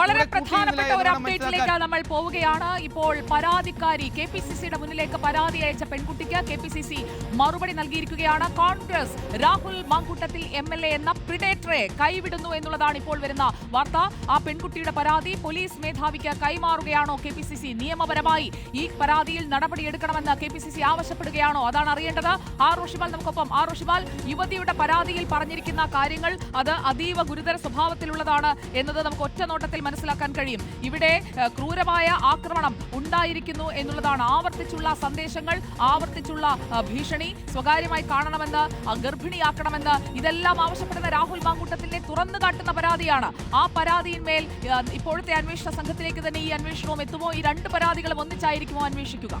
വളരെ പ്രധാനപ്പെട്ട ഒരു അപ്ഡേറ്റിലേക്ക് നമ്മൾ പോവുകയാണ്. ഇപ്പോൾ പരാതിക്കാരി കെ പി സി സിയുടെ മുന്നിലേക്ക് പരാതി അയച്ച പെൺകുട്ടിക്ക് കെ പി സി സി മറുപടി നൽകിയിരിക്കുകയാണ്. Congress Rahul Mankoottathil M L A എന്ന പ്രിഡേറ്ററെ കൈവിടുന്നു എന്നുള്ളതാണ് ഇപ്പോൾ വരുന്ന വാർത്ത. ആ പെൺകുട്ടിയുടെ പരാതി പോലീസ് മേധാവിക്ക് കൈമാറുകയാണോ കെ പി സി സി? നിയമപരമായി ഈ പരാതിയിൽ നടപടിയെടുക്കണമെന്ന് കെ പി സി സി ആവശ്യപ്പെടുകയാണോ? അതാണ് അറിയേണ്ടത്. ആർ ഋഷിപാൽ നമുക്കൊപ്പം. ആർ ഋഷിപാൽ യുവതിയുടെ പരാതിയിൽ പറഞ്ഞിരിക്കുന്ന കാര്യങ്ങൾ അത് അതീവ ഗുരുതര സ്വഭാവത്തിലുള്ളതാണ് എന്നത് നമുക്ക് ഒറ്റ നോട്ടത്തിൽ മനസ്സിലാക്കാൻ കഴിയും. ഇവിടെ ക്രൂരമായ ആക്രമണം ഉണ്ടായിരിക്കുന്നു എന്നുള്ളതാണ് ആവർത്തിച്ചുള്ള സന്ദേശങ്ങൾ ആവർത്തിച്ചുള്ള ഭീഷണി സ്വകാര്യമായി കാണണമെന്ന് ഗർഭിണിയാക്കണമെന്ന് ഇതെല്ലാം ആവശ്യപ്പെടുന്ന രാഹുൽ മാങ്കൂട്ടത്തിനെ തുറന്നു കാട്ടുന്ന പരാതിയാണ്. ആ പരാതിയിന്മേൽ ഇപ്പോഴത്തെ അന്വേഷണ സംഘത്തിലേക്ക് തന്നെ ഈ അന്വേഷണവും എത്തുമോ? ഈ രണ്ട് പരാതികളും ഒന്നിച്ചായിരിക്കുമോ അന്വേഷിക്കുക?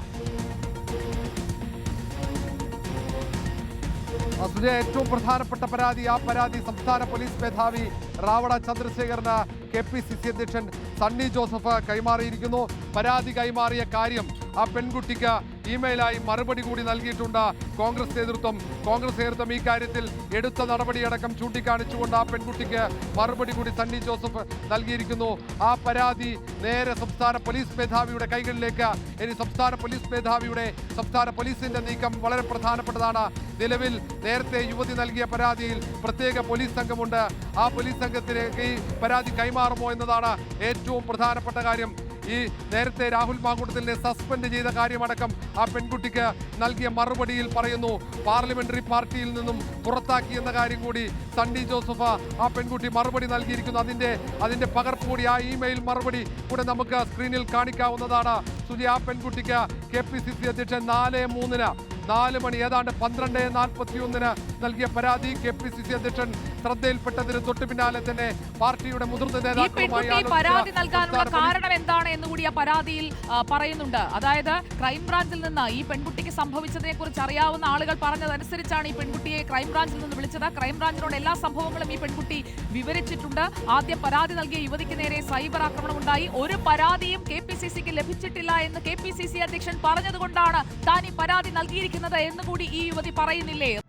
ഏറ്റവും പ്രധാനപ്പെട്ട പരാതി ആ പരാതി സംസ്ഥാന പോലീസ് മേധാവി റാവണ ചന്ദ്രശേഖരന് കെ പി സി സി അധ്യക്ഷൻ സണ്ണി ജോസഫ് കൈമാറിയിരിക്കുന്നു. പരാതി കൈമാറിയ കാര്യം ആ പെൺകുട്ടിക്ക് ഇമെയിലായി മറുപടി കൂടി നൽകിയിട്ടുണ്ട് കോൺഗ്രസ് നേതൃത്വം. കോൺഗ്രസ് നേതൃത്വം ഈ കാര്യത്തിൽ എടുത്ത നടപടിയടക്കം ചൂണ്ടിക്കാണിച്ചുകൊണ്ട് ആ പെൺകുട്ടിക്ക് മറുപടി കൂടി സണ്ണി ജോസഫ് നൽകിയിരിക്കുന്നു. ആ പരാതി നേരെ സംസ്ഥാന പോലീസ് മേധാവിയുടെ കൈകളിലേക്ക്. ഇനി സംസ്ഥാന പോലീസ് മേധാവിയുടെ സംസ്ഥാന പോലീസിന്റെ നീക്കം വളരെ പ്രധാനപ്പെട്ടതാണ്. നിലവിൽ നേരത്തെ യുവതി നൽകിയ പരാതിയിൽ പ്രത്യേക പോലീസ് സംഘമുണ്ട്. ആ പോലീസ് സംഘത്തിലേക്ക് ഈ പരാതി കൈമാറുമോ എന്നതാണ് ഏറ്റവും പ്രധാനപ്പെട്ട കാര്യം. ഈ നേരത്തെ രാഹുൽ മാങ്കൂട്ടത്തിനെ സസ്പെൻഡ് ചെയ്ത കാര്യമടക്കം ആ പെൺകുട്ടിക്ക് നൽകിയ മറുപടിയിൽ പറയുന്നു. പാർലമെന്ററി പാർട്ടിയിൽ നിന്നും പുറത്താക്കിയെന്ന കാര്യം കൂടി സണ്ണി ജോസഫ് ആ പെൺകുട്ടി മറുപടി നൽകിയിരിക്കുന്നു. അതിന്റെ അതിന്റെ പകർപ്പ് കൂടി ആ ഇമെയിൽ മറുപടി കൂടെ നമുക്ക് സ്ക്രീനിൽ കാണിക്കാവുന്നതാണ്. സുജി ആ പെൺകുട്ടിക്ക് കെ പി സി സി അധ്യക്ഷൻ നാല് മൂന്നിന് നാല് മണി ഏതാണ്ട് പന്ത്രണ്ട് നാൽപ്പത്തി ഒന്നിന് നൽകിയ പരാതി കെ പി സി സി അധ്യക്ഷൻ ശ്രദ്ധയിൽപ്പെട്ടതിന് തൊട്ടു പിന്നാലെ തന്നെ പാർട്ടിയുടെ മുതിർന്ന നേതാക്കളുമായി പരാതി നൽകാനുള്ള കാരണം എന്താണ് എന്ന് കൂടി ആ പരാതിയിൽ പറയുന്നുണ്ട്. അതായത് ക്രൈംബ്രാഞ്ചിൽ നിന്ന് ഈ പെൺകുട്ടിക്ക് സംഭവിച്ചതിനെ കുറിച്ച് അറിയാവുന്ന ആളുകൾ പറഞ്ഞതനുസരിച്ചാണ് ഈ പെൺകുട്ടിയെ ക്രൈംബ്രാഞ്ചിൽ നിന്ന് വിളിച്ചത്. ക്രൈംബ്രാഞ്ചിനോട് എല്ലാ സംഭവങ്ങളും ഈ പെൺകുട്ടി വിവരിച്ചിട്ടുണ്ട്. ആദ്യം പരാതി നൽകിയ യുവതിക്ക് നേരെ സൈബർ ആക്രമണം ഉണ്ടായി. ഒരു പരാതിയും കെ പി സി സിക്ക് ലഭിച്ചിട്ടില്ല എന്ന് കെ പി സി സി അധ്യക്ഷൻ പറഞ്ഞതുകൊണ്ടാണ് താൻ ഈ പരാതി നൽകിയിരിക്കുന്നത്. എന്ന് കൂടി ഈ യുവതി പറയുന്നില്ലേ?